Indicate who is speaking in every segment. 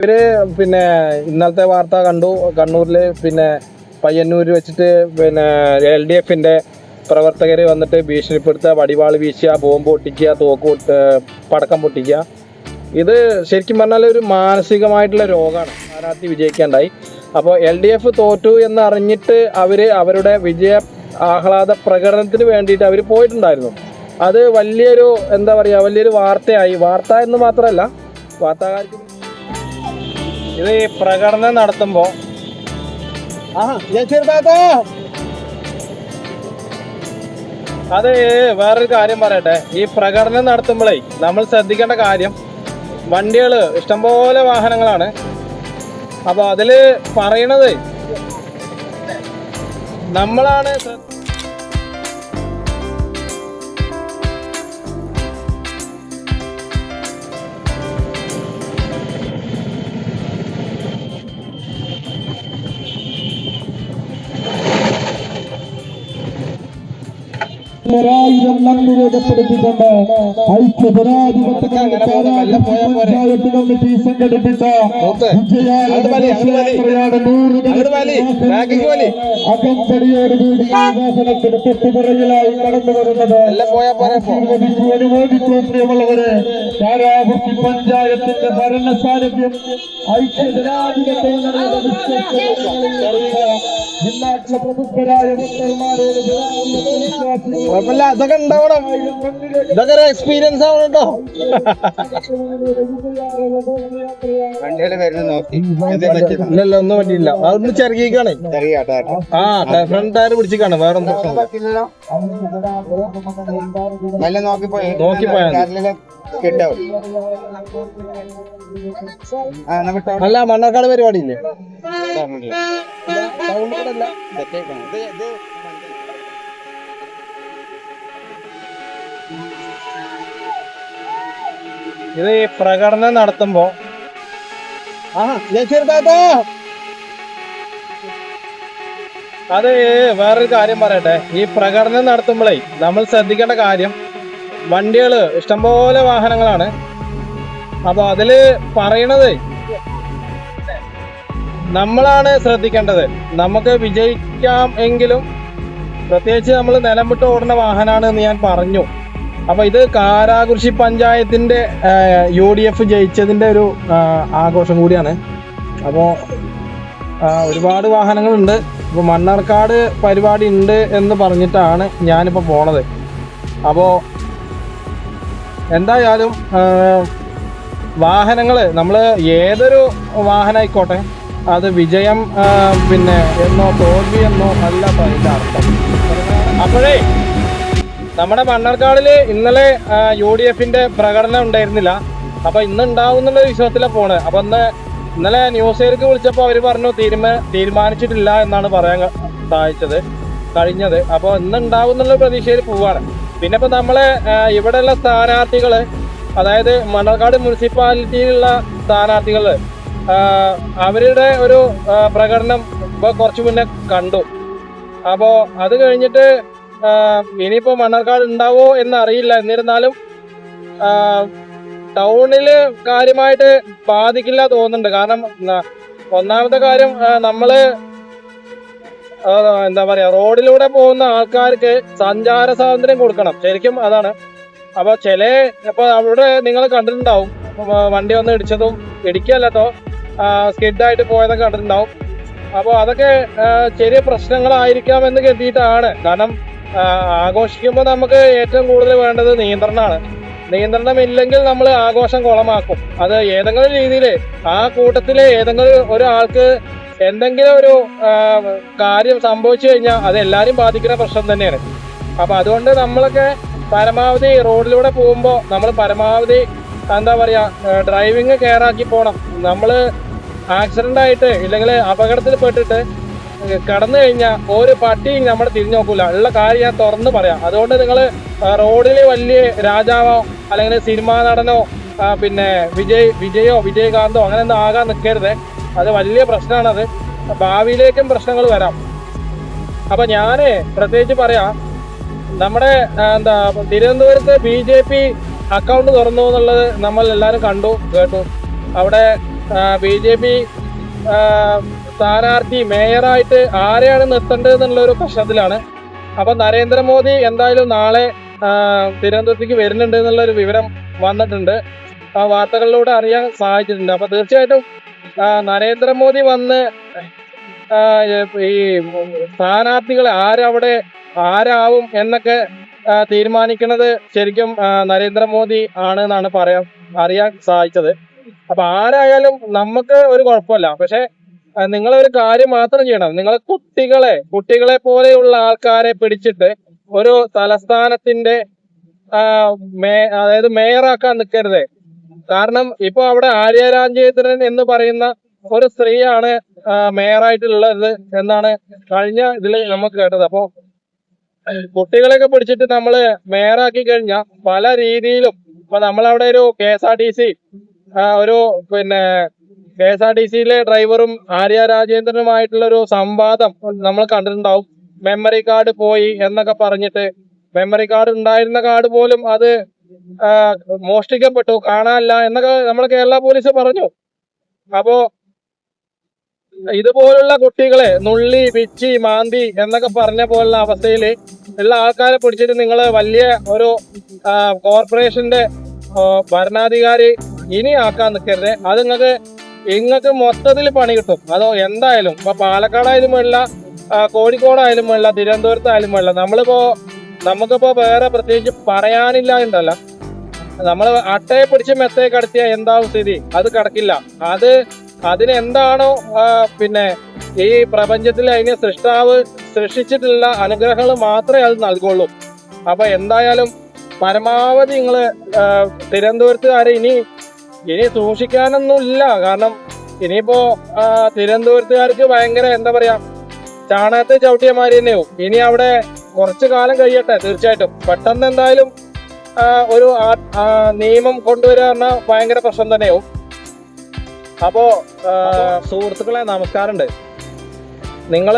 Speaker 1: ഇവർ പിന്നെ ഇന്നലത്തെ വാർത്ത കണ്ടു. കണ്ണൂരിൽ പിന്നെ പയ്യന്നൂര് വെച്ചിട്ട് പിന്നെ എൽ ഡി എഫിന്റെ പ്രവർത്തകർ വന്നിട്ട് ഭീഷണിപ്പെടുത്തുക വടിവാൾ വീശുക ബോംബ് പൊട്ടിക്കുക തോക്ക് പടക്കം പൊട്ടിക്കുക. ഇത് ശരിക്കും പറഞ്ഞാൽ ഒരു മാനസികമായിട്ടുള്ള രോഗമാണ്. സ്ഥാനാർത്ഥി വിജയിക്കാണ്ടായി. അപ്പോൾ എൽ ഡി എഫ് തോറ്റു എന്ന് അറിഞ്ഞിട്ട് അവർ അവരുടെ വിജയ ആഹ്ലാദ പ്രകടനത്തിന് വേണ്ടിയിട്ട് അവർ പോയിട്ടുണ്ടായിരുന്നു. അത് വലിയൊരു എന്താ പറയുക വലിയൊരു വാർത്തയായി. വാർത്ത എന്ന് മാത്രമല്ല വാർത്താകാർക്ക് ഇത് ഈ പ്രകടനം നടത്തുമ്പോൾ അത് വേറൊരു കാര്യം പറയട്ടെ. ഈ പ്രകടനം നടത്തുമ്പോഴേ നമ്മൾ ശ്രദ്ധിക്കേണ്ട കാര്യം വണ്ടികൾ ഇഷ്ടംപോലെ വാഹനങ്ങളാണ്. അപ്പോൾ അതിൽ പറയണത് നമ്മളാണ് ശ്ര-
Speaker 2: ഒരായിരം നന്ദി രേഖപ്പെടുത്തിക്കൊണ്ട് ഐക്യജനാധിപത്യ പഞ്ചായത്ത് കമ്മിറ്റി സംഘടിപ്പിച്ച വിജയാലയാണ് നൂറുകണക്കിന് അകമ്പടിയോടുകൂടി വാഹനത്തിന് തൊട്ടുപിറകിലായി കടന്നു വരുന്നത്. അനുമോദിച്ചു പ്രിയമുള്ളവരെ കാരാകുർത്തി പഞ്ചായത്തിന്റെ ഭരണ സാരഥ്യം ഐക്യജനാധിപത്യ ജില്ലാ പ്രമുഖരായ
Speaker 1: കുഴപ്പമില്ല. ഇതൊക്കെ ഉണ്ടാവണം. ഇതൊക്കെ ഒരു എക്സ്പീരിയൻസ് ആവണം കേട്ടോ. ഇല്ലല്ല ഒന്നും വണ്ടിയില്ല അതൊന്ന് ചെറുകിക്കാണ് ആ ഫ്രണ്ട് ടയർ പിടിച്ചിക്കാണ് വേറെ പ്രശ്നമില്ല.
Speaker 3: നല്ല നോക്കി പോയി
Speaker 1: നോക്കി പോയാ മതി.
Speaker 3: കിട്ടാവും
Speaker 1: അല്ല മണ്ണാർക്കാട് പരിപാടി ഇല്ലേ ഇത് ഈ പ്രകടനം നടത്തുമ്പോ അത് വേറൊരു കാര്യം പറയട്ടെ. ഈ പ്രകടനം നടത്തുമ്പോഴേ നമ്മൾ ശ്രദ്ധിക്കേണ്ട കാര്യം വണ്ടികൾ ഇഷ്ടംപോലെ വാഹനങ്ങളാണ്. അപ്പോൾ അതിൽ പറയണത് നമ്മളാണ് ശ്രദ്ധിക്കേണ്ടത്. നമുക്ക് വിജയിക്കാം എങ്കിലും പ്രത്യേകിച്ച് നമ്മൾ നിലം വിട്ട് ഓടുന്ന വാഹനമാണ് എന്ന് ഞാൻ പറഞ്ഞു. അപ്പൊ ഇത് കാരാകൃഷി പഞ്ചായത്തിന്റെ യു ഡി എഫ് ജയിച്ചതിന്റെ ഒരു ആഘോഷം കൂടിയാണ്. അപ്പോൾ ഒരുപാട് വാഹനങ്ങളുണ്ട്. ഇപ്പോൾ മണ്ണാർക്കാട് പരിപാടി ഉണ്ട് എന്ന് പറഞ്ഞിട്ടാണ് ഞാനിപ്പോൾ പോണത്. അപ്പോൾ എന്തായാലും വാഹനങ്ങൾ നമ്മൾ ഏതൊരു വാഹനമായിക്കോട്ടെ അത് വിജയം പിന്നെ എന്നോ തോൽവി എന്നോ അല്ല അതിന്റെ അർത്ഥം. അപ്പോഴേ നമ്മുടെ മണ്ണാർക്കാടിൽ ഇന്നലെ യു ഡി എഫിന്റെ പ്രകടനം ഉണ്ടായിരുന്നില്ല. അപ്പോൾ ഇന്ന് ഉണ്ടാവും എന്നുള്ള വിശ്വാസത്തിലാണ് പോണ്. അപ്പോൾ ഇന്ന് ഇന്നലെ ഏർക്ക് വിളിച്ചപ്പോൾ അവർ പറഞ്ഞു തീരുമാ തീരുമാനിച്ചിട്ടില്ല എന്നാണ് പറയാൻ സഹായിച്ചത് കഴിഞ്ഞത്. അപ്പോൾ ഇന്നുണ്ടാവും എന്നുള്ള പ്രതീക്ഷയിൽ പോവാണ്. പിന്നെ ഇപ്പൊ നമ്മളെ ഇവിടെയുള്ള സ്ഥാനാർത്ഥികൾ അതായത് മണ്ണാർക്കാട് മുനിസിപ്പാലിറ്റിയിലുള്ള സ്ഥാനാർത്ഥികൾ അവരുടെ ഒരു പ്രകടനം ഇപ്പൊ കുറച്ചു മുന്നേ കണ്ടു. അപ്പോ അത് കഴിഞ്ഞിട്ട് ഇനിയിപ്പോ മണ്ണാർക്കാട് ഉണ്ടാവോ എന്ന് അറിയില്ല എന്നിരുന്നാലും ടൗണിൽ കാര്യമായിട്ട് ബാധിക്കില്ല തോന്നുന്നുണ്ട്. കാരണം ഒന്നാമത്തെ കാര്യം നമ്മൾ എന്താ പറയാ റോഡിലൂടെ പോകുന്ന ആൾക്കാർക്ക് സഞ്ചാര സ്വാതന്ത്ര്യം കൊടുക്കണം. ശരിക്കും അതാണ്. അപ്പൊ ചില ഇപ്പൊ അവിടെ നിങ്ങൾ കണ്ടിട്ടുണ്ടാവും. വണ്ടി വന്ന് ഇടിച്ചതും ഇടിക്കല്ലോ സ്കിഡായിട്ട് പോയതൊക്കെ കണ്ടിട്ടുണ്ടാവും. അപ്പോൾ അതൊക്കെ ചെറിയ പ്രശ്നങ്ങളായിരിക്കാം എന്ന് കരുതിയിട്ടാണ്. കാരണം ആഘോഷിക്കുമ്പോൾ നമുക്ക് ഏറ്റവും കൂടുതൽ വേണ്ടത് നിയന്ത്രണമാണ്. നിയന്ത്രണം ഇല്ലെങ്കിൽ നമ്മൾ ആഘോഷം കുളമാക്കും. അത് ഏതെങ്കിലും രീതിയിൽ ആ കൂട്ടത്തിലെ ഏതെങ്കിലും ഒരാൾക്ക് എന്തെങ്കിലും ഒരു കാര്യം സംഭവിച്ചു കഴിഞ്ഞാൽ അത് എല്ലാവരും ബാധിക്കുന്ന പ്രശ്നം തന്നെയാണ്. അപ്പൊ അതുകൊണ്ട് നമ്മളൊക്കെ പരമാവധി റോഡിലൂടെ പോകുമ്പോൾ നമ്മൾ പരമാവധി എന്താ പറയാ ഡ്രൈവിങ് കെയറാക്കി പോകണം നമ്മൾ ആക്സിഡന്റ് ആയിട്ട് ഇല്ലെങ്കിൽ അപകടത്തിൽ പെട്ടിട്ട് കടന്നു കഴിഞ്ഞാൽ ഒരു പട്ടിയും നമ്മൾ തിരിഞ്ഞു നോക്കൂല. ഉള്ള കാര്യം ഞാൻ തുറന്ന് പറയാം. അതുകൊണ്ട് നിങ്ങൾ റോഡിൽ വലിയ രാജാവോ അല്ലെങ്കിൽ സിനിമാ നടനോ പിന്നെ വിജയ് വിജയോ വിജയകാന്തോ അങ്ങനെ ഒന്നും ആകാൻ നിൽക്കരുത് അത് വലിയ പ്രശ്നമാണത്. ഭാവിയിലേക്കും പ്രശ്നങ്ങൾ വരാം. അപ്പൊ ഞാനേ പ്രത്യേകിച്ച് പറയാം. നമ്മുടെ എന്താ തിരുവനന്തപുരത്ത് ബി ജെ പി അക്കൗണ്ട് തുറന്നു എന്നുള്ളത് നമ്മൾ എല്ലാവരും കണ്ടു കേട്ടു. അവിടെ ബി ജെ പി സ്ഥാനാർത്ഥി മേയറായിട്ട് ആരെയാണ് നിർത്തേണ്ടത് എന്നുള്ള ഒരു പ്രശ്നത്തിലാണ്. അപ്പൊ നരേന്ദ്രമോദി എന്തായാലും നാളെ തിരുവനന്തപുരത്തേക്ക് വരുന്നുണ്ട് എന്നുള്ള ഒരു വിവരം വന്നിട്ടുണ്ട്. ആ വാർത്തകളിലൂടെ അറിയാൻ സഹായിച്ചിട്ടുണ്ട് അപ്പൊ തീർച്ചയായിട്ടും നരേന്ദ്രമോദി വന്ന് ഈ സ്ഥാനാർത്ഥികളെ ആരവിടെ ആരാവും എന്നൊക്കെ തീരുമാനിക്കുന്നത് ശരിക്കും നരേന്ദ്രമോദി ആണ് എന്നാണ് പറയാൻ അറിയാൻ സാധിച്ചത്. അപ്പൊ ആരായാലും നമുക്ക് ഒരു കുഴപ്പമില്ല. പക്ഷെ നിങ്ങൾ ഒരു കാര്യം മാത്രം ചെയ്യണം. നിങ്ങൾ കുട്ടികളെ കുട്ടികളെ പോലെയുള്ള ആൾക്കാരെ പിടിച്ചിട്ട് ഒരു തലസ്ഥാനത്തിന്റെ അതായത് മേയറാക്കാൻ നിൽക്കരുത്. കാരണം ഇപ്പൊ അവിടെ ആര്യ രാജേന്ദ്രൻ എന്ന് പറയുന്ന ഒരു സ്ത്രീയാണ് മേയറായിട്ടുള്ളത് എന്നാണ് കഴിഞ്ഞ ഇതിൽ നമുക്ക് കേട്ടത്. അപ്പോ കുട്ടികളെയൊക്കെ പിടിച്ചിട്ട് നമ്മൾ മേയറാക്കി കഴിഞ്ഞാൽ പല രീതിയിലും ഇപ്പൊ നമ്മളവിടെ ഒരു K S R T C ഒരു പിന്നെ കെ എസ് ആർ ടി സിയിലെ ഡ്രൈവറും ആര്യ രാജേന്ദ്രനുമായിട്ടുള്ള ഒരു സംവാദം നമ്മൾ കണ്ടിട്ടുണ്ടാവും. മെമ്മറി കാർഡ് പോയി എന്നൊക്കെ പറഞ്ഞിട്ട് മെമ്മറി കാർഡ് ഉണ്ടായിരുന്ന കാർഡ് പോലും അത് മോഷ്ടിക്കപ്പെട്ടു കാണാനില്ല എന്നൊക്കെ നമ്മുടെ കേരള പോലീസ് പറഞ്ഞു. അപ്പോ ഇതുപോലുള്ള കുട്ടികളെ നുള്ളി പിച്ചി മാന്തി എന്നൊക്കെ പറഞ്ഞ പോലുള്ള അവസ്ഥയിൽ ഉള്ള ആൾക്കാരെ പിടിച്ചിട്ട് നിങ്ങൾ വലിയ ഒരു കോർപ്പറേഷന്റെ ഭരണാധികാരി ഇനി ആക്കാൻ നിൽക്കരുത് അത് നിങ്ങൾക്ക് നിങ്ങൾക്ക് മൊത്തത്തിൽ പണി കിട്ടും. അതോ എന്തായാലും ഇപ്പൊ പാലക്കാടായാലും വേണ്ട കോഴിക്കോടായാലും വേണ്ട തിരുവനന്തപുരത്തായാലും വേണ്ട. നമ്മളിപ്പോ നമുക്കിപ്പോ വേറെ പ്രത്യേകിച്ച് പറയാനില്ല ഉണ്ടല്ല നമ്മൾ അട്ടയെ പിടിച്ച് മെത്തയെ കടത്തിയ എന്താവും സ്ഥിതി? അത് കടക്കില്ല അത് അതിനെന്താണോ പിന്നെ ഈ പ്രപഞ്ചത്തിൽ അതിനെ സൃഷ്ടാവ് സൃഷ്ടിച്ചിട്ടുള്ള അനുഗ്രഹങ്ങൾ മാത്രമേ അത് നൽകുള്ളൂ. അപ്പൊ എന്തായാലും പരമാവധി നിങ്ങൾ തിരുവനന്തപുരത്തുകാരെ ഇനി ഇനി സൂക്ഷിക്കാനൊന്നും ഇല്ല കാരണം ഇനിയിപ്പോ തിരുവനന്തപുരത്തുകാർക്ക് ഭയങ്കര എന്താ പറയാ ചാണകത്തെ ചവിട്ടിയമാരി തന്നെയാവും. ഇനി അവിടെ കുറച്ചു കാലം കഴിയട്ടെ തീർച്ചയായിട്ടും. പെട്ടെന്ന് എന്തായാലും ഒരു നിയമം കൊണ്ടുവരിക പറഞ്ഞാൽ ഭയങ്കര പ്രശ്നം തന്നെയാവും. അപ്പോ സുഹൃത്തുക്കളെ നമസ്കാരമുണ്ട്. നിങ്ങൾ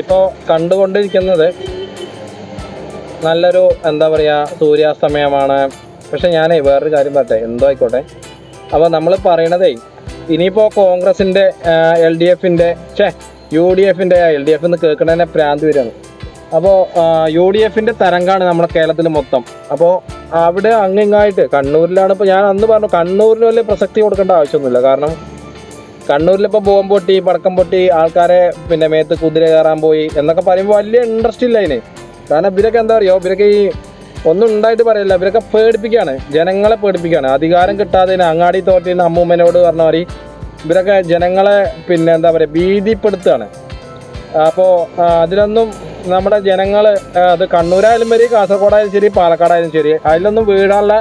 Speaker 1: ഇപ്പോ കണ്ടുകൊണ്ടിരിക്കുന്നത് നല്ലൊരു എന്താ പറയാ സൂര്യാസ്തമയമാണ്. പക്ഷെ ഞാനേ വേറൊരു കാര്യം പറട്ടെ എന്തോ ആയിക്കോട്ടെ. അപ്പോൾ നമ്മൾ പറയണതേ ഇനിയിപ്പോൾ കോൺഗ്രസിന്റെ എൽ ഡി എഫിന്റെ ഛേ യു ഡി എഫിന്റെ എൽ ഡി എഫ് എന്ന് കേൾക്കണതന്നെ പ്രാന്ത് വരികയാണ് അപ്പോൾ യു ഡി എഫിന്റെ തരംഗാണ് നമ്മുടെ കേരളത്തിൽ മൊത്തം. അപ്പോൾ അവിടെ അങ്ങിങ്ങായിട്ട് കണ്ണൂരിലാണ് ഇപ്പോൾ ഞാൻ അന്ന് പറഞ്ഞു കണ്ണൂരിന് വലിയ പ്രസക്തി കൊടുക്കേണ്ട ആവശ്യമൊന്നുമില്ല. കാരണം കണ്ണൂരിലിപ്പോൾ ബോംബ് പൊട്ടി പടക്കം പൊട്ടി ആൾക്കാരെ പിന്നെ മേത്ത് കുതിര കയറാൻ പോയി എന്നൊക്കെ പറയുമ്പോൾ വലിയ ഇൻട്രസ്റ്റ് ഇല്ല അതിന്. കാരണം ഇവരൊക്കെ എന്താ പറയുക ഇവരൊക്കെ ഈ ഒന്നും ഉണ്ടായിട്ട് പറയില്ല. ഇവരൊക്കെ പേടിപ്പിക്കുകയാണ്. ജനങ്ങളെ പേടിപ്പിക്കുകയാണ്. അധികാരം കിട്ടാതെ അങ്ങാടി തോറ്റിന് അമ്മൂമ്മനോട് പറഞ്ഞ മാതിരി ഇവരൊക്കെ ജനങ്ങളെ പിന്നെ എന്താ പറയുക ഭീതിപ്പെടുത്തുകയാണ്. അപ്പോൾ അതിലൊന്നും നമ്മുടെ ജനങ്ങൾ അത് കണ്ണൂരായാലും ശരി കാസർഗോഡായാലും ശരി പാലക്കാടായാലും ശരി അതിലൊന്നും വീഴാനുള്ള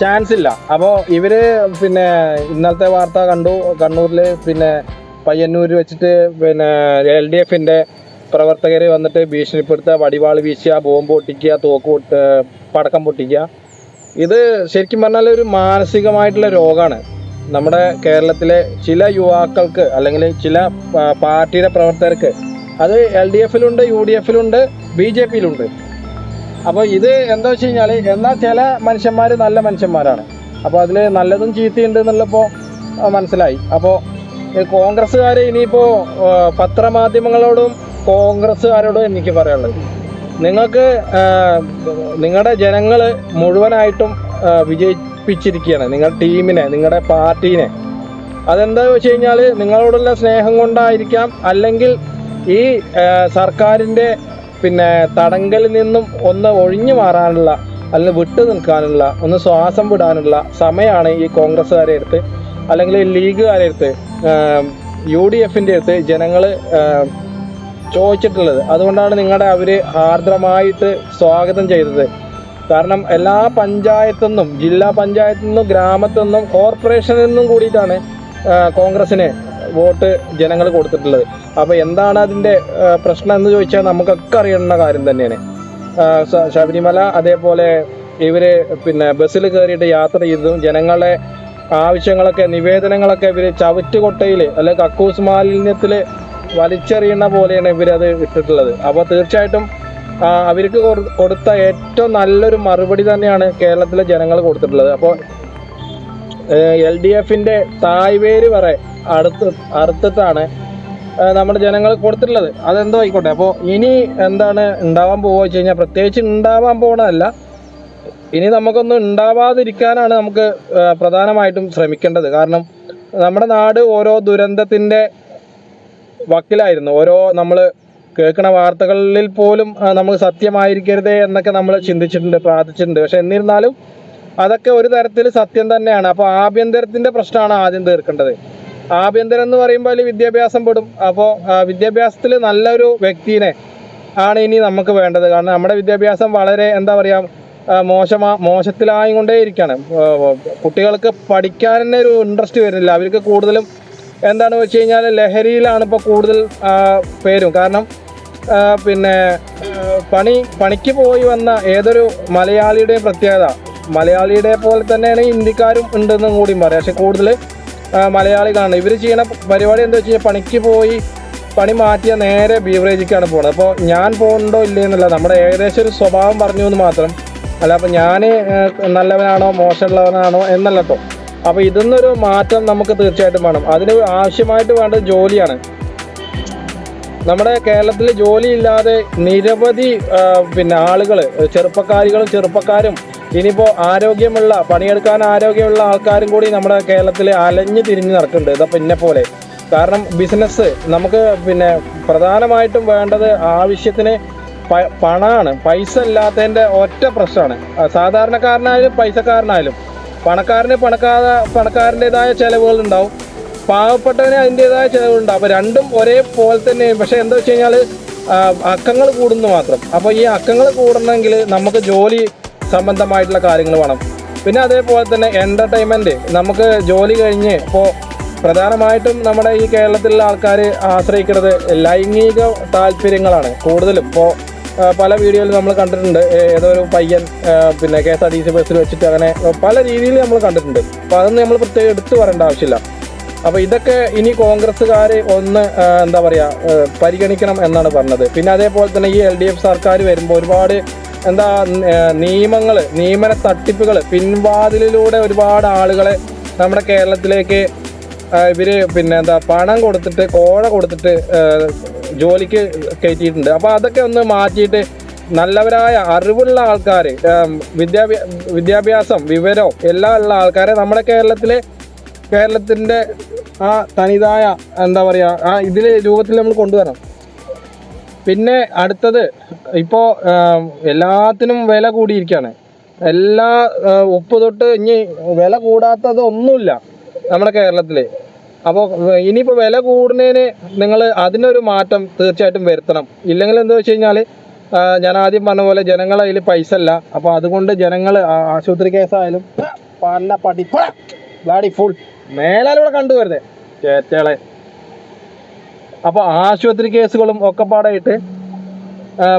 Speaker 1: ചാൻസ് ഇല്ല. അപ്പോൾ ഇവർ പിന്നെ ഇന്നലത്തെ വാർത്ത കണ്ടു കണ്ണൂരിൽ പിന്നെ പയ്യന്നൂർ വെച്ചിട്ട് പിന്നെ എൽ ഡി എഫിന്റെ പ്രവർത്തകർ വന്നിട്ട് ഭീഷണിപ്പെടുത്തുക വടിവാൾ വീശുക ബോംബ് പൊട്ടിക്കുക തോക്ക് പൊട്ട് പടക്കം പൊട്ടിക്കുക. ഇത് ശരിക്കും പറഞ്ഞാൽ ഒരു മാനസികമായിട്ടുള്ള രോഗമാണ് നമ്മുടെ കേരളത്തിലെ ചില യുവാക്കൾക്ക് അല്ലെങ്കിൽ ചില പാർട്ടിയുടെ പ്രവർത്തകർക്ക് അത് എൽ ഡി എഫിലുണ്ട് യു ഡി എഫിലുണ്ട് ബി ജെ പിയിലുണ്ട്. അപ്പോൾ ഇത് എന്താ വെച്ച് കഴിഞ്ഞാൽ എന്നാൽ ചില മനുഷ്യന്മാർ നല്ല മനുഷ്യന്മാരാണ്. അപ്പോൾ അതിൽ നല്ലതും ചീത്തയുണ്ട് എന്നുള്ളപ്പോൾ മനസ്സിലായി. അപ്പോൾ കോൺഗ്രസ്സുകാർ ഇനിയിപ്പോൾ പത്രമാധ്യമങ്ങളോടും കോൺഗ്രസ്സുകാരോടും എനിക്ക് പറയാനുള്ളത്. നിങ്ങൾക്ക് നിങ്ങളുടെ ജനങ്ങൾ മുഴുവനായിട്ടും ആ, വിജയിപ്പിച്ചിരിക്കുകയാണ് നിങ്ങളുടെ ടീമിനെ നിങ്ങളുടെ പാർട്ടീനെ. അതെന്താ വെച്ച് കഴിഞ്ഞാൽ നിങ്ങളോടുള്ള സ്നേഹം കൊണ്ടായിരിക്കാം. അല്ലെങ്കിൽ ഈ സർക്കാരിന്റെ പിന്നെ തടങ്കലിൽ നിന്നും ഒന്ന് ഒഴിഞ്ഞു മാറാനുള്ള അല്ലെങ്കിൽ വിട്ടു നിൽക്കാനുള്ള ഒന്ന് ശ്വാസം വിടാനുള്ള സമയമാണ് ഈ കോൺഗ്രസ്സുകാരെ അടുത്ത് അല്ലെങ്കിൽ ലീഗുകാരെ അടുത്ത് യു ഡി എഫിന്റെ അടുത്ത് ജനങ്ങൾ ചോദിച്ചിട്ടുള്ളത്. അതുകൊണ്ടാണ് നിങ്ങളുടെ അവർ ആർദ്രമായിട്ട് സ്വാഗതം ചെയ്തത്. കാരണം എല്ലാ പഞ്ചായത്തു നിന്നും ജില്ലാ പഞ്ചായത്തു നിന്നും ഗ്രാമത്തു നിന്നും കോർപ്പറേഷനിൽ നിന്നും കൂടിയിട്ടാണ് ആ, കോൺഗ്രസിന് വോട്ട് ജനങ്ങൾ കൊടുത്തിട്ടുള്ളത്. അപ്പോൾ എന്താണ് അതിന്റെ പ്രശ്നം എന്ന് ചോദിച്ചാൽ നമുക്കൊക്കെ അറിയുന്ന കാര്യം തന്നെയാണ്. ശബരിമല അതേപോലെ ഇവർ പിന്നെ ബസ്സിൽ കയറിയിട്ട് യാത്ര ചെയ്തതും ജനങ്ങളെ ആവശ്യങ്ങളൊക്കെ നിവേദനങ്ങളൊക്കെ ഇവർ ചവറ്റുകൊട്ടയിൽ അല്ലെങ്കിൽ കക്കൂസ് മാലിന്യത്തിൽ വലിച്ചെറിയുന്ന പോലെയാണ് ഇവരത് ഇട്ടിട്ടുള്ളത്. അപ്പോൾ തീർച്ചയായിട്ടും അവർക്ക് കൊടുത്ത ഏറ്റവും നല്ലൊരു മറുപടി തന്നെയാണ് കേരളത്തിലെ ജനങ്ങൾ കൊടുത്തിട്ടുള്ളത്. അപ്പോൾ എൽ ഡി എഫിന്റെ തായ്വേര് വരെ അടുത്ത് അടുത്തിട്ടാണ് നമ്മുടെ ജനങ്ങൾ കൊടുത്തിട്ടുള്ളത്. അതെന്തോ ആയിക്കോട്ടെ. അപ്പോൾ ഇനി എന്താണ് ഉണ്ടാവാൻ പോകുക വെച്ച് കഴിഞ്ഞാൽ പ്രത്യേകിച്ച് ഉണ്ടാവാൻ പോകണതല്ല ഇനി നമുക്കൊന്നും ഉണ്ടാവാതിരിക്കാനാണ് നമുക്ക് പ്രധാനമായിട്ടും ശ്രമിക്കേണ്ടത്. കാരണം നമ്മുടെ നാട് ഓരോ ദുരന്തത്തിന്റെ വക്കിലായിരുന്നു. ഓരോ നമ്മൾ കേൾക്കുന്ന വാർത്തകളിൽ പോലും നമ്മൾ സത്യമായിരിക്കരുതേ എന്നൊക്കെ നമ്മൾ ചിന്തിച്ചിട്ടുണ്ട് പ്രാർത്ഥിച്ചിട്ടുണ്ട്. പക്ഷെ എന്നിരുന്നാലും അതൊക്കെ ഒരു തരത്തിൽ സത്യം തന്നെയാണ്. അപ്പോൾ ആഭ്യന്തരത്തിന്റെ പ്രശ്നമാണ് ആദ്യം തീർക്കേണ്ടത്. ആഭ്യന്തരം എന്ന് പറയുമ്പോൾ അതിൽ വിദ്യാഭ്യാസം പെടും. അപ്പോൾ വിദ്യാഭ്യാസത്തിൽ നല്ലൊരു വ്യക്തിനെ ആണ് ഇനി നമുക്ക് വേണ്ടത്. കാരണം നമ്മുടെ വിദ്യാഭ്യാസം വളരെ എന്താ പറയുക മോശമാ മോശത്തിലായി കൊണ്ടേ ഇരിക്കുകയാണ് കുട്ടികൾക്ക് പഠിക്കാൻ തന്നെ ഒരു ഇൻട്രസ്റ്റ് വരുന്നില്ല. അവർക്ക് കൂടുതലും എന്താണെന്ന് വെച്ച് കഴിഞ്ഞാൽ ലഹരിയിലാണ് ഇപ്പോൾ കൂടുതൽ പേരും. കാരണം പിന്നെ പണി പണിക്ക് പോയി വന്ന ഏതൊരു മലയാളിയുടെ പ്രത്യേകത? മലയാളിയുടെ പോലെ തന്നെയാണ് ഹിന്ദിക്കാരും ഉണ്ടെന്നും കൂടിയും പറയാം. പക്ഷെ കൂടുതൽ മലയാളികളാണ്. ഇവർ ചെയ്യുന്ന പരിപാടി എന്താ വെച്ച് കഴിഞ്ഞാൽ പണിക്ക് പോയി പണി മാറ്റിയ നേരെ ബീവറേജിക്കാണ് പോകുന്നത് അപ്പോൾ ഞാൻ പോകുന്നുണ്ടോ ഇല്ലേ എന്നല്ല നമ്മുടെ ഏകദേശം ഒരു സ്വഭാവം പറഞ്ഞു എന്ന് മാത്രം. അല്ല അപ്പോൾ ഞാൻ നല്ലവനാണോ മോശമുള്ളവനാണോ എന്നല്ല കേട്ടോ അപ്പോൾ ഇതിന്നൊരു മാറ്റം നമുക്ക് തീർച്ചയായിട്ടും വേണം. അതിന് ആവശ്യമായിട്ട് വേണ്ടത് ജോലിയാണ്. നമ്മുടെ കേരളത്തിൽ ജോലിയില്ലാതെ നിരവധി പിന്നെ ആളുകൾ ചെറുപ്പക്കാരികളും ചെറുപ്പക്കാരും ഇനിയിപ്പോൾ ആരോഗ്യമുള്ള പണിയെടുക്കാൻ ആരോഗ്യമുള്ള ആൾക്കാരും കൂടി നമ്മുടെ കേരളത്തിൽ അലഞ്ഞു തിരിഞ്ഞ് നടക്കുന്നുണ്ട്. ഇതപ്പോൾ പിന്നെ പോലെ. കാരണം ബിസിനസ് നമുക്ക് പിന്നെ പ്രധാനമായിട്ടും വേണ്ടത് ആവശ്യത്തിന് പണമാണ് പൈസ ഇല്ലാത്തതിന്റെ ഒറ്റ പ്രശ്നമാണ് സാധാരണക്കാരനായാലും പൈസക്കാരനായാലും പണക്കാരന് പണക്കാ പണക്കാരന്റെതായ ചിലവുകൾ ഉണ്ടാവും പാവപ്പെട്ടവന് അതിന്റെതായ ചിലവുണ്ട്. അപ്പോൾ രണ്ടും ഒരേപോലെ തന്നെ പക്ഷേ എന്താ വെച്ച് കഴിഞ്ഞാൽ അക്കങ്ങൾ കൂടുന്നു മാത്രം. അപ്പോൾ ഈ അക്കങ്ങൾ കൂടണമെങ്കിൽ നമുക്ക് ജോലി സംബന്ധമായിട്ടുള്ള കാര്യങ്ങൾ വേണം. പിന്നെ അതേപോലെ തന്നെ എന്റർടൈൻമെന്റ് നമുക്ക് ജോലി കഴിഞ്ഞ് ഇപ്പോൾ പ്രധാനമായിട്ടും നമ്മുടെ ഈ കേരളത്തിലുള്ള ആൾക്കാർ ആശ്രയിക്കുന്നത് ലൈംഗിക താല്പര്യങ്ങളാണ് കൂടുതലും. ഇപ്പോൾ പല വീഡിയോയിൽ നമ്മൾ കണ്ടിട്ടുണ്ട്. ഏതോ ഒരു പയ്യൻ പിന്നെ K S R T C ബസ്സിൽ വെച്ചിട്ട് അങ്ങനെ പല രീതിയിൽ നമ്മൾ കണ്ടിട്ടുണ്ട്. അപ്പോൾ അതൊന്നും നമ്മൾ പ്രത്യേകം എടുത്തു പറയേണ്ട ആവശ്യമില്ല. അപ്പോൾ ഇതൊക്കെ ഇനി കോൺഗ്രസ്സുകാർ ഒന്ന് എന്താ പറയുക പരിഗണിക്കണം എന്നാണ് പറഞ്ഞത്. പിന്നെ അതേപോലെ തന്നെ ഈ എൽ ഡി എഫ് സർക്കാർ വരുമ്പോൾ ഒരുപാട് എന്താ നിയമങ്ങൾ നിയമന തട്ടിപ്പുകൾ പിൻവാതിലിലൂടെ ഒരുപാട് ആളുകളെ നമ്മുടെ കേരളത്തിലേക്ക് ഇവർ പിന്നെ എന്താ പണം കൊടുത്തിട്ട് കോഴ കൊടുത്തിട്ട് ജോലിക്ക് കയറ്റിയിട്ടുണ്ട്. അപ്പോൾ അതൊക്കെ ഒന്ന് മാറ്റിയിട്ട് നല്ലവരായ അറിവുള്ള ആൾക്കാർ വിദ്യാഭ്യാ വിദ്യാഭ്യാസം വിവരം എല്ലാം ഉള്ള ആൾക്കാരെ നമ്മുടെ കേരളത്തിലെ കേരളത്തിന്റെ ആ തനിതായ എന്താ പറയുക ആ ഇതിൽ രൂപത്തിൽ നമ്മൾ കൊണ്ടുവരണം. പിന്നെ അടുത്തത് ഇപ്പോൾ എല്ലാത്തിനും വില കൂടിയിരിക്കുകയാണ് എല്ലാ ഉപ്പ് തൊട്ട് ഇനി വില കൂടാത്തത് ഒന്നുമില്ല നമ്മുടെ കേരളത്തിൽ അപ്പോൾ ഇനിയിപ്പോൾ വില കൂടുന്നതിന് നിങ്ങൾ അതിനൊരു മാറ്റം തീർച്ചയായിട്ടും വരുത്തണം. ഇല്ലെങ്കിൽ എന്താ വെച്ച് കഴിഞ്ഞാൽ ഞാൻ ആദ്യം പറഞ്ഞ പോലെ ജനങ്ങൾ അതിൽ പൈസ അല്ല അപ്പോൾ അതുകൊണ്ട് ജനങ്ങൾ ആശുപത്രി കേസായാലും പല പടി ഫുൾ മേലാലൂടെ കണ്ടുവരുതേ ചേറ്റകളെ അപ്പോൾ ആശുപത്രി കേസുകളും ഒക്കെ പാടായിട്ട്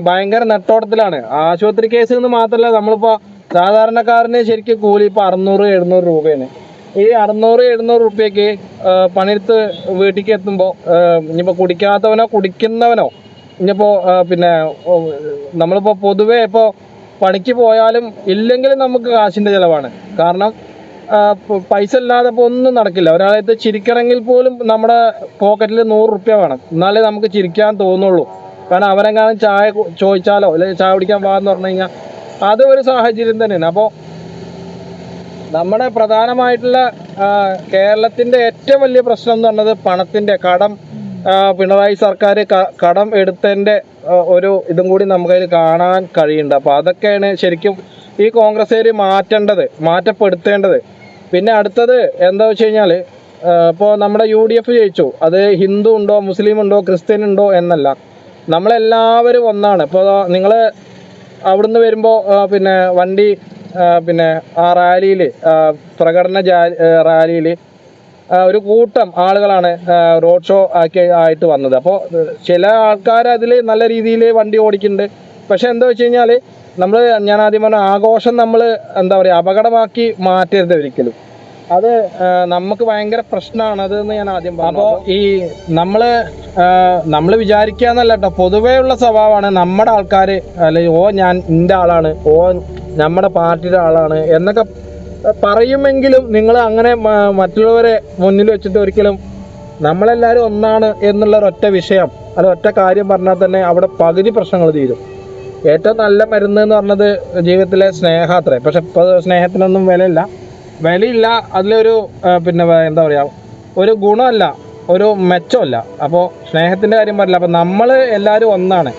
Speaker 1: ഭയങ്കര നെട്ടോട്ടത്തിലാണ്. ആശുപത്രി കേസ് എന്ന് മാത്രമല്ല നമ്മളിപ്പോൾ സാധാരണക്കാരന് ശരിക്കും കൂലി ഇപ്പോൾ അറുന്നൂറ് എഴുന്നൂറ് രൂപയാണ്. ഈ അറുന്നൂറ് എഴുന്നൂറ് റുപ്യക്ക് പണിയെടുത്ത് വീട്ടിലേക്ക് എത്തുമ്പോൾ ഇനിയിപ്പോൾ കുടിക്കാത്തവനോ കുടിക്കുന്നവനോ ഇനിയിപ്പോൾ പിന്നെ നമ്മളിപ്പോൾ പൊതുവേ ഇപ്പോൾ പണിക്ക് പോയാലും ഇല്ലെങ്കിലും നമുക്ക് കാശിന്റെ ചിലവാണ്. കാരണം പൈസ ഇല്ലാതെ ഇപ്പോൾ ഒന്നും നടക്കില്ല. ഒരാളത്ത് ചിരിക്കണമെങ്കിൽ പോലും നമ്മുടെ പോക്കറ്റിൽ നൂറ് റുപ്യ വേണം. എന്നാലേ നമുക്ക് ചിരിക്കാൻ തോന്നുള്ളൂ. കാരണം അവരെങ്ങാനും ചായ ചോദിച്ചാലോ അല്ലെങ്കിൽ ചായ കുടിക്കാൻ പോകാന്ന് പറഞ്ഞു കഴിഞ്ഞാൽ അത് ഒരു സാഹചര്യം തന്നെയാണ്. അപ്പോൾ നമ്മുടെ പ്രധാനമായിട്ടുള്ള കേരളത്തിന്റെ ഏറ്റവും വലിയ പ്രശ്നം എന്ന് പറഞ്ഞത് പണത്തിന്റെ കടം പിണറായി സർക്കാർ കടം എടുത്തതിന്റെ ഒരു ഇതും കൂടി നമുക്കതിൽ കാണാൻ കഴിയുന്നുണ്ട്. അപ്പോൾ അതൊക്കെയാണ് ശരിക്കും ഈ കോൺഗ്രസ്സുകാർ മാറ്റേണ്ടത് മാറ്റപ്പെടുത്തേണ്ടത്. പിന്നെ അടുത്തത് എന്താ വെച്ച് കഴിഞ്ഞാൽ ഇപ്പോൾ നമ്മുടെ യു ഡി എഫ് ജയിച്ചു. അത് ഹിന്ദു ഉണ്ടോ മുസ്ലിം ഉണ്ടോ ക്രിസ്ത്യൻ ഉണ്ടോ എന്നല്ല. നമ്മളെല്ലാവരും ഒന്നാണ്. ഇപ്പോൾ നിങ്ങൾ അവിടുന്ന് വരുമ്പോൾ പിന്നെ വണ്ടി പിന്നെ ആ റാലിയിൽ പ്രകടന റാലിയിൽ ഒരു കൂട്ടം ആളുകളാണ് റോഡ് ഷോ ആക്കി ആയിട്ട് വന്നത്. അപ്പോൾ ചില ആൾക്കാർ അതിൽ നല്ല രീതിയിൽ വണ്ടി ഓടിക്കുന്നുണ്ട്. പക്ഷേ എന്താ വെച്ച് കഴിഞ്ഞാൽ നമ്മൾ ഞാൻ ആദ്യം പറഞ്ഞ ആഘോഷം നമ്മൾ എന്താ പറയുക അപകടമാക്കി മാറ്റരുത് ഒരിക്കലും. അത് നമുക്ക് ഭയങ്കര പ്രശ്നമാണ് അതെന്ന് ഞാൻ ആദ്യം പറഞ്ഞു അപ്പോൾ ഈ നമ്മൾ നമ്മൾ വിചാരിക്കുക എന്നല്ല കേട്ടോ. പൊതുവേ ഉള്ള സ്വഭാവമാണ് നമ്മുടെ ആൾക്കാർ അല്ലെങ്കിൽ ഓ ഞാൻ എന്റെ ആളാണ് ഓ നമ്മുടെ പാർട്ടിയുടെ ആളാണ് എന്നൊക്കെ പറയുമെങ്കിലും നിങ്ങൾ അങ്ങനെ മറ്റുള്ളവരെ മുന്നിൽ വെച്ചിട്ട് ഒരിക്കലും നമ്മളെല്ലാവരും ഒന്നാണ് എന്നുള്ള ഒറ്റ വിഷയം അല്ല ഒറ്റ കാര്യം പറഞ്ഞാൽ തന്നെ അവിടെ പകുതി പ്രശ്നങ്ങൾ തീരും. ഏറ്റവും നല്ല മരുന്ന് എന്ന് പറഞ്ഞത് ജീവിതത്തിലെ സ്നേഹാത്രേ പക്ഷെ ഇപ്പോൾ സ്നേഹത്തിനൊന്നും വിലയില്ല. വിലയില്ല അതിലൊരു പിന്നെ എന്താ പറയുക ഒരു ഗുണമല്ല ഒരു മെച്ചമല്ല. അപ്പോൾ സ്നേഹത്തിന്റെ കാര്യം പറയില്ല അപ്പോൾ നമ്മൾ എല്ലാവരും ഒന്നാണ്.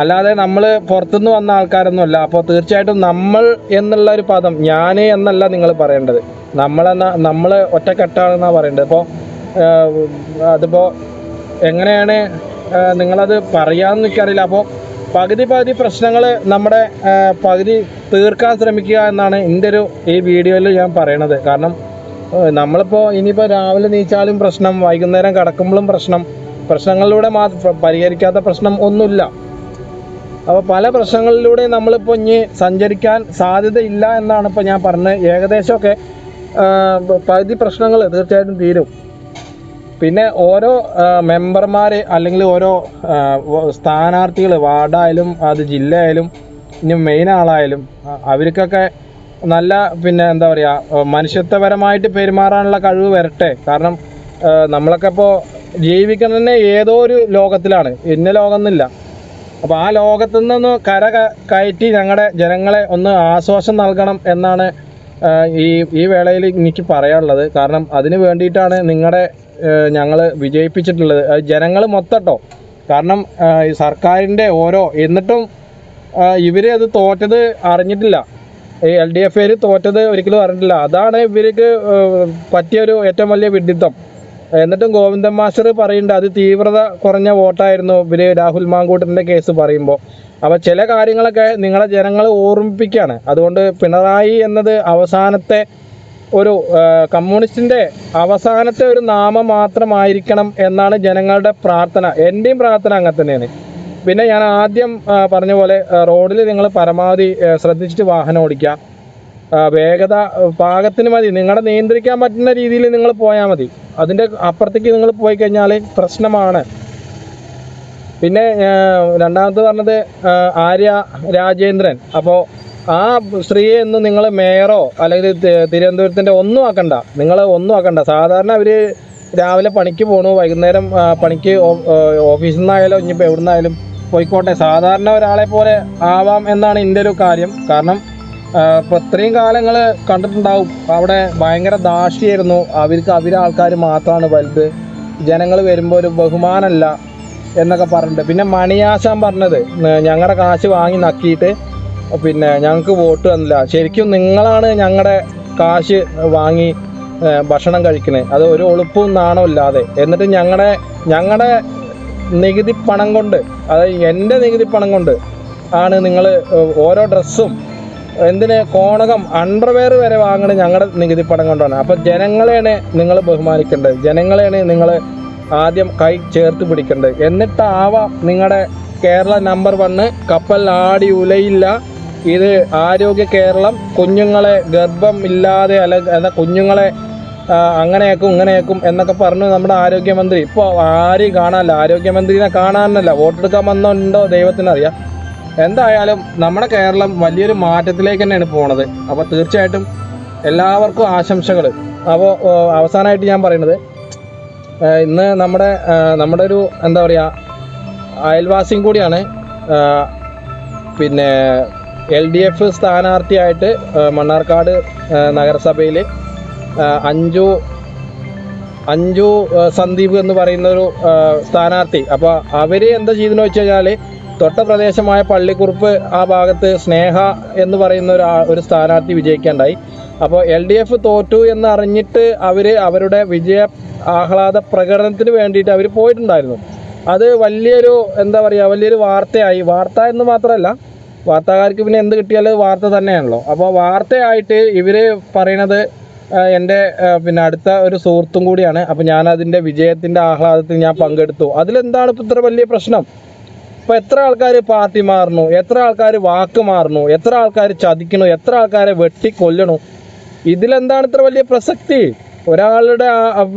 Speaker 1: അല്ലാതെ നമ്മൾ പുറത്തുനിന്ന് വന്ന ആൾക്കാരൊന്നുമല്ല. അപ്പോൾ തീർച്ചയായിട്ടും നമ്മൾ എന്നുള്ള ഒരു പദം ഞാൻ എന്നല്ല നിങ്ങൾ പറയേണ്ടത്. നമ്മളെന്ന നമ്മൾ ഒറ്റക്കെട്ടാണെന്നാണ് പറയേണ്ടത്. അപ്പോൾ അതിപ്പോൾ എങ്ങനെയാണ് നിങ്ങളത് പറയാമെന്ന് എനിക്കറിയില്ല. അപ്പോൾ പകുതി പകുതി പ്രശ്നങ്ങൾ നമ്മുടെ പകുതി തീർക്കാൻ ശ്രമിക്കുക എന്നാണ് എന്റെ ഒരു ഈ വീഡിയോയിൽ ഞാൻ പറയണത്. കാരണം നമ്മളിപ്പോൾ ഇനിയിപ്പോൾ രാവിലെ നീച്ചാലും പ്രശ്നം വൈകുന്നേരം കിടക്കുമ്പോഴും പ്രശ്നം പ്രശ്നങ്ങളിലൂടെ മാത്രം പരിഹരിക്കാത്ത പ്രശ്നം ഒന്നുമില്ല. അപ്പോൾ പല പ്രശ്നങ്ങളിലൂടെ നമ്മളിപ്പോൾ ഇനി സഞ്ചരിക്കാൻ സാധ്യതയില്ല എന്നാണ് ഇപ്പൊ ഞാൻ പറഞ്ഞത്. ഏകദേശമൊക്കെ പകുതി പ്രശ്നങ്ങൾ തീർച്ചയായിട്ടും തീരും. പിന്നെ ഓരോ മെമ്പർമാർ അല്ലെങ്കിൽ ഓരോ സ്ഥാനാർത്ഥികൾ വാർഡായാലും അത് ജില്ലയായാലും ഇനി മെയിൻ ആളായാലും അവർക്കൊക്കെ നല്ല പിന്നെ എന്താ പറയുക മനുഷ്യത്വപരമായിട്ട് പെരുമാറാനുള്ള കഴിവ് വരട്ടെ. കാരണം നമ്മളൊക്കെ ഇപ്പോൾ ജീവിക്കുന്നത് തന്നെ ഏതോ ഒരു ലോകത്തിലാണ്. ഇന്ന ലോകമൊന്നുമില്ല. അപ്പോൾ ആ ലോകത്തു നിന്ന് കര കയറ്റി ഞങ്ങളുടെ ജനങ്ങളെ ഒന്ന് ആശ്വാസം നൽകണം എന്നാണ് ഈ ഈ വേളയിൽ എനിക്ക് പറയാനുള്ളത്. കാരണം അതിന് വേണ്ടിയിട്ടാണ് നിങ്ങളുടെ ഞങ്ങൾ വിജയിപ്പിച്ചിട്ടുള്ളത്. ജനങ്ങൾ മൊത്തട്ടോ. കാരണം സർക്കാരിന്റെ ഓരോ എന്നിട്ടും ഇവർ അത് തോറ്റത് അറിഞ്ഞിട്ടില്ല. എൽ ഡി എഫ് തോറ്റത് ഒരിക്കലും അറിഞ്ഞിട്ടില്ല. അതാണ് ഇവർക്ക് പറ്റിയ പറ്റിയൊരു ഏറ്റവും വലിയ വിഡിത്തം. എന്നിട്ടും ഗോവിന്ദൻ മാസ്റ്റർ പറയുന്നുണ്ട് അത് തീവ്രത കുറഞ്ഞ വോട്ടായിരുന്നു. ഇവർ രാഹുൽ മാങ്കൂട്ടത്തിന്റെ കേസ് പറയുമ്പോൾ അപ്പോൾ ചില കാര്യങ്ങളൊക്കെ നിങ്ങളെ ജനങ്ങൾ ഓർമ്മിപ്പിക്കുകയാണ് അതുകൊണ്ട് പിണറായി എന്നത് അവസാനത്തെ ഒരു കമ്മ്യൂണിസ്റ്റിന്റെ അവസാനത്തെ ഒരു നാമം മാത്രമായിരിക്കണം എന്നാണ് ജനങ്ങളുടെ പ്രാർത്ഥന. എന്റെയും പ്രാർത്ഥന അങ്ങനെ തന്നെയാണ്. പിന്നെ ഞാൻ ആദ്യം പറഞ്ഞ പോലെ റോഡിൽ നിങ്ങൾ പരമാവധി ശ്രദ്ധിച്ചിട്ട് വാഹനം ഓടിക്കുക. വേഗത പാകത്തിന് മതി. നിങ്ങളുടെ നിയന്ത്രിക്കാൻ പറ്റുന്ന രീതിയിൽ നിങ്ങൾ പോയാൽ മതി. അതിന്റെ അപ്പുറത്തേക്ക് നിങ്ങൾ പോയി കഴിഞ്ഞാൽ പ്രശ്നമാണ്. പിന്നെ രണ്ടാമത്തെ രണ്ടാമത് പറഞ്ഞത് ആര്യ രാജേന്ദ്രൻ. അപ്പോൾ ആ സ്ത്രീയെ ഒന്നും നിങ്ങൾ മേയറോ അല്ലെങ്കിൽ തിരുവനന്തപുരത്തിന്റെ ഒന്നും ആക്കണ്ട. നിങ്ങൾ ഒന്നും ആക്കണ്ട. സാധാരണ അവർ രാവിലെ പണിക്ക് പോണു. വൈകുന്നേരം പണിക്ക് ഓഫീസിൽ നിന്നായാലും ഇനിയിപ്പോൾ എവിടെ നിന്നായാലും പോയിക്കോട്ടെ. സാധാരണ ഒരാളെ പോലെ ആവാം എന്നാണ് എന്റെ ഒരു കാര്യം. കാരണം ഇപ്പോൾ ഇത്രയും കാലങ്ങൾ കണ്ടിട്ടുണ്ടാവും. അവിടെ ഭയങ്കര ദാഷ്ടിയായിരുന്നു അവർക്ക് അവരെ ആൾക്കാർ മാത്രമാണ് വലുത്. ജനങ്ങൾ വരുമ്പോൾ ഒരു ബഹുമാനമല്ല എന്നൊക്കെ പറഞ്ഞിട്ട് പിന്നെ മണിയാശാൻ പറഞ്ഞത് ഞങ്ങളുടെ കാശ് വാങ്ങി നക്കിയിട്ട് പിന്നെ ഞങ്ങൾക്ക് വോട്ട് തന്നില്ല. ശരിക്കും നിങ്ങളാണ് ഞങ്ങളുടെ കാശ് വാങ്ങി ഭക്ഷണം കഴിക്കുന്നത് അത് ഒരു ഒളുപ്പും നാണവും ഇല്ലാതെ. എന്നിട്ട് ഞങ്ങളുടെ ഞങ്ങളുടെ നികുതി പണം കൊണ്ട് അതായത് എന്റെ നികുതി പണം കൊണ്ട് ആണ് നിങ്ങൾ ഓരോ ഡ്രസ്സും എന്തിന്? കോണകം അണ്ടർവെയർ വരെ വാങ്ങണ ഞങ്ങളുടെ നികുതി പണം കൊണ്ടാണ്. അപ്പം ജനങ്ങളെയാണ് നിങ്ങൾ ബഹുമാനിക്കേണ്ടത്. ജനങ്ങളെയാണ് നിങ്ങൾ ആദ്യം കൈ ചേർത്ത് പിടിക്കേണ്ടത്. എന്നിട്ടാവാം നിങ്ങളുടെ കേരള നമ്പർ വണ്ണ് കപ്പൽ ആടി ഉലയില്ല. ഇത് ആരോഗ്യ കേരളം കുഞ്ഞുങ്ങളെ ഗർഭം ഇല്ലാതെ അല്ല എന്താ കുഞ്ഞുങ്ങളെ അങ്ങനെയാക്കും ഇങ്ങനെയാക്കും എന്നൊക്കെ പറഞ്ഞു നമ്മുടെ ആരോഗ്യമന്ത്രി. ഇപ്പോൾ ആരെയും കാണാനല്ല? ആരോഗ്യമന്ത്രിനെ കാണാനല്ല. വോട്ടെടുക്കാൻ വന്നുണ്ടോ ദൈവത്തിനറിയാം. എന്തായാലും നമ്മുടെ കേരളം വലിയൊരു മാറ്റത്തിലേക്ക് തന്നെയാണ് പോണത്. അപ്പോൾ തീർച്ചയായിട്ടും എല്ലാവർക്കും ആശംസകൾ അപ്പോൾ അവസാനമായിട്ട് ഞാൻ പറയുന്നത് ഇന്ന് നമ്മുടെ നമ്മുടെ ഒരു എന്താ പറയുക അയൽവാസിയും കൂടിയാണ് പിന്നെ എൽ ഡി എഫ് സ്ഥാനാർത്ഥിയായിട്ട് മണ്ണാർക്കാട് നഗരസഭയിൽ അഞ്ചു അഞ്ചു സന്ദീപ് എന്ന് പറയുന്ന ഒരു സ്ഥാനാർത്ഥി. അപ്പോൾ അവർ എന്താ ചെയ്തെന്ന് വെച്ച് കഴിഞ്ഞാൽ തൊട്ട പ്രദേശമായ പള്ളിക്കുറുപ്പ് ആ ഭാഗത്ത് സ്നേഹ എന്ന് പറയുന്ന ഒരു ഒരു സ്ഥാനാർത്ഥി വിജയിക്കാണ്ടായി. അപ്പോൾ എൽ ഡി എഫ് തോറ്റു എന്ന് അറിഞ്ഞിട്ട് അവർ അവരുടെ വിജയ ആഹ്ലാദ പ്രകടനത്തിന് വേണ്ടിയിട്ട് അവർ പോയിട്ടുണ്ടായിരുന്നു. അത് വലിയൊരു എന്താ പറയുക വലിയൊരു വാർത്തയായി. വാർത്ത എന്ന് മാത്രമല്ല വാർത്താകാർക്ക് പിന്നെ എന്ത് കിട്ടിയാലും വാർത്ത തന്നെയാണല്ലോ. അപ്പോൾ വാർത്തയായിട്ട് ഇവർ പറയണത് എന്റെ പിന്നെ അടുത്ത ഒരു സുഹൃത്തും കൂടിയാണ്. അപ്പോൾ ഞാൻ അതിന്റെ വിജയത്തിന്റെ ആഹ്ലാദത്തിൽ ഞാൻ പങ്കെടുത്തു. അതിലെന്താണ് ഇപ്പോൾ ഇത്ര വലിയ പ്രശ്നം? ഇപ്പോൾ എത്ര ആൾക്കാർ പാർട്ടി മാറുന്നു? എത്ര ആൾക്കാർ വാക്ക് മാറുന്നു? എത്ര ആൾക്കാർ ചതിക്കണു എത്ര ആൾക്കാരെ വെട്ടി വെട്ടിക്കൊല്ലണു ഇതിലെന്താണ് ഇത്ര വലിയ പ്രസക്തി? ഒരാളുടെ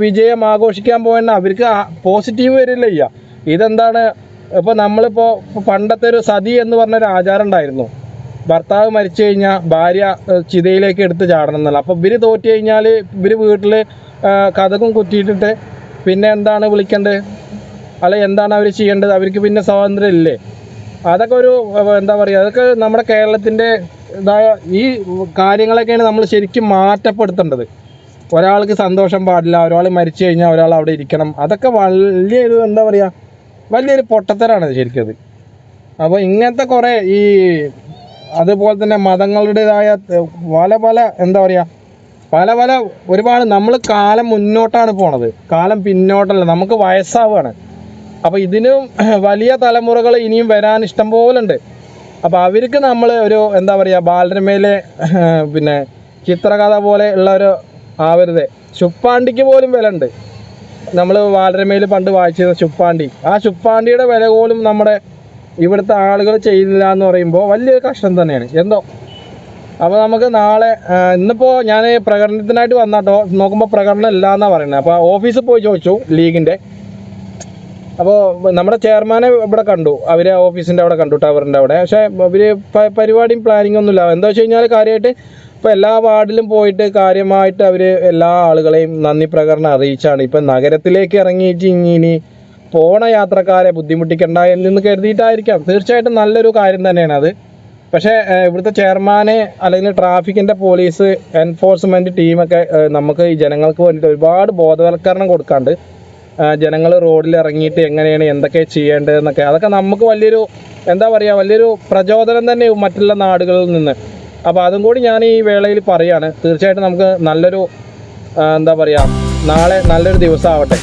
Speaker 1: വിജയം ആഘോഷിക്കാൻ പോയെന്ന് അവർക്ക് പോസിറ്റീവ് വരില്ല ഇതെന്താണ്? ഇപ്പോൾ നമ്മളിപ്പോൾ പണ്ടത്തെ ഒരു സതി എന്ന് പറഞ്ഞൊരു ആചാരം ഉണ്ടായിരുന്നു. ഭർത്താവ് മരിച്ചു കഴിഞ്ഞാൽ ഭാര്യ ചിതയിലേക്ക് എടുത്ത് ചാടണം എന്നല്ല അപ്പോൾ ഇവർ തോറ്റു കഴിഞ്ഞാൽ ഇവർ വീട്ടിൽ കഥകും കുത്തിയിട്ടിട്ട് പിന്നെ എന്താണ് വിളിക്കേണ്ടത് അല്ല എന്താണ് അവർ ചെയ്യേണ്ടത്? അവർക്ക് പിന്നെ സ്വാതന്ത്ര്യം ഇല്ലേ അതൊക്കെ ഒരു എന്താ പറയുക അതൊക്കെ നമ്മുടെ കേരളത്തിന്റെ ഇതായ ഈ കാര്യങ്ങളൊക്കെയാണ് നമ്മൾ ശരിക്കും മാറ്റപ്പെടുത്തേണ്ടത്. ഒരാൾക്ക് സന്തോഷം പാടില്ല ഒരാൾ മരിച്ചു കഴിഞ്ഞാൽ ഒരാൾ അവിടെ ഇരിക്കണം. അതൊക്കെ വലിയൊരു എന്താ പറയുക വലിയൊരു പൊട്ടത്തരാണ് ശരിക്കും അത്. അപ്പോൾ ഇങ്ങനത്തെ കുറേ ഈ അതുപോലെ തന്നെ മതങ്ങളുടേതായ പല പല എന്താ പറയുക പല പല ഒരുപാട് നമ്മൾ കാലം മുന്നോട്ടാണ് പോണത്. കാലം പിന്നോട്ടല്ല നമുക്ക് വയസ്സാവുകയാണ് അപ്പോൾ ഇതിനും വലിയ തലമുറകൾ ഇനിയും വരാൻ ഇഷ്ടം പോലെ ഉണ്ട് അപ്പോൾ അവർക്ക് നമ്മൾ ഒരു എന്താ പറയുക ബാലരമയിലെ പിന്നെ ചിത്രകഥ പോലെ ഉള്ള ഒരു ആവരുത്. ശുപ്പാണ്ടിക്ക് പോലും വില ഉണ്ട്. നമ്മൾ ബാലരമയിൽ പണ്ട് വായിച്ചിരുന്ന ശുപ്പാണ്ടി. ആ ശുപ്പാണ്ടിയുടെ വില പോലും നമ്മുടെ ഇവിടുത്തെ ആളുകൾ ചെയ്യുന്നില്ല എന്ന് പറയുമ്പോൾ വലിയൊരു കഷ്ടം തന്നെയാണ്. എന്തോ? അപ്പോൾ നമുക്ക് നാളെ ഇന്നിപ്പോ ഇന്നിപ്പോൾ ഞാൻ പ്രകടനത്തിനായിട്ട് വന്നാട്ടോ. നോക്കുമ്പോൾ പ്രകടനം ഇല്ല എന്നാണ് പറയുന്നത്. അപ്പോൾ ഓഫീസിൽ പോയി ചോദിച്ചു ലീഗിന്റെ അപ്പോൾ നമ്മുടെ ചെയർമാനെ ഇവിടെ കണ്ടു. അവർ ഓഫീസിന്റെ അവിടെ കണ്ടു ടവറിന്റെ അവിടെ. പക്ഷേ ഇവർ പരിപാടിയും പ്ലാനിങ് ഒന്നുമില്ല എന്താ വെച്ച് കഴിഞ്ഞാൽ കാര്യമായിട്ട് ഇപ്പോൾ എല്ലാ വാർഡിലും പോയിട്ട് കാര്യമായിട്ട് അവർ എല്ലാ ആളുകളെയും നന്ദി പ്രകടനം അറിയിച്ചാണ്. ഇപ്പം നഗരത്തിലേക്ക് ഇറങ്ങിയിട്ട് ഇനി പോണ യാത്രക്കാരെ ബുദ്ധിമുട്ടിക്കണ്ട എന്ന് കരുതിയിട്ടായിരിക്കാം. തീർച്ചയായിട്ടും നല്ലൊരു കാര്യം തന്നെയാണ് അത്. പക്ഷേ ഇവിടുത്തെ ചെയർമാനെ അല്ലെങ്കിൽ ട്രാഫിക്കിന്റെ പോലീസ് എൻഫോഴ്സ്മെന്റ് ടീമൊക്കെ നമുക്ക് ഈ ജനങ്ങൾക്ക് വേണ്ടിയിട്ട് ഒരുപാട് ബോധവൽക്കരണം കൊടുക്കാണ്ട് ജനങ്ങൾ റോഡിൽ ഇറങ്ങിയിട്ട് എങ്ങനെയാണ് എന്തൊക്കെ ചെയ്യേണ്ടതെന്നൊക്കെ. അതൊക്കെ നമുക്ക് വലിയൊരു എന്താ പറയുക വലിയൊരു പ്രചോദനം തന്നെ മറ്റുള്ള നാടുകളിൽ നിന്ന്. അപ്പോൾ അതും കൂടി ഞാൻ ഈ വേളയിൽ പറയാണ്. തീർച്ചയായിട്ടും നമുക്ക് നല്ലൊരു എന്താ പറയുക നാളെ നല്ലൊരു ദിവസമാവട്ടെ.